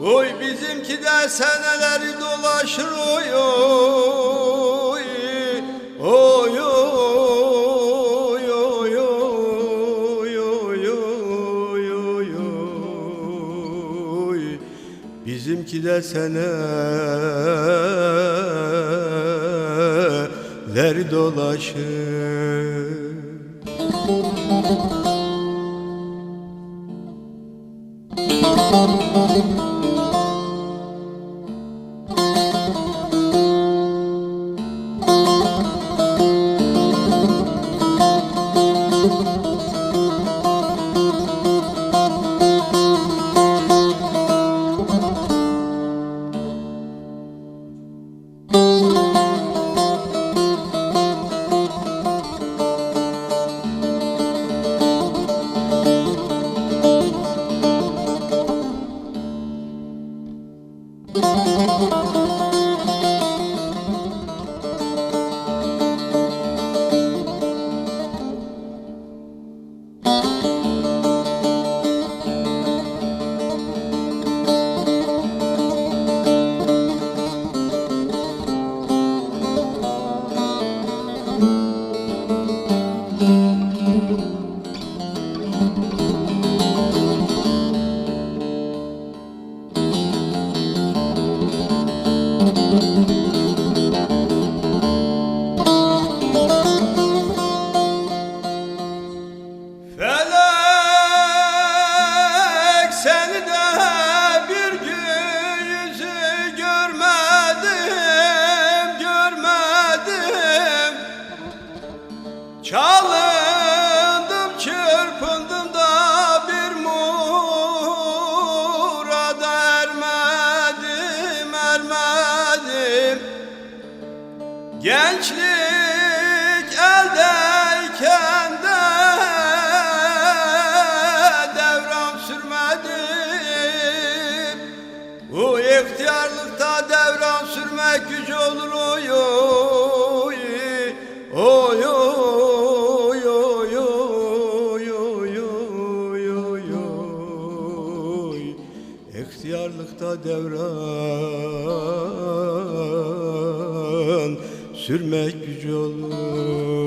Oy bizimki de seneleri dolaşır oy oy. Oy oy oy oy oy oy oy Bizimki de seneler dolaşır. Felek Çalındım, çırpındım da bir murada ermedim, ermedim. Gençlik eldeyken de devran sürmedim. Bu ihtiyarlıkta devran sürmek güç olur oy İhtiyarlıkta devran sürmek güç olur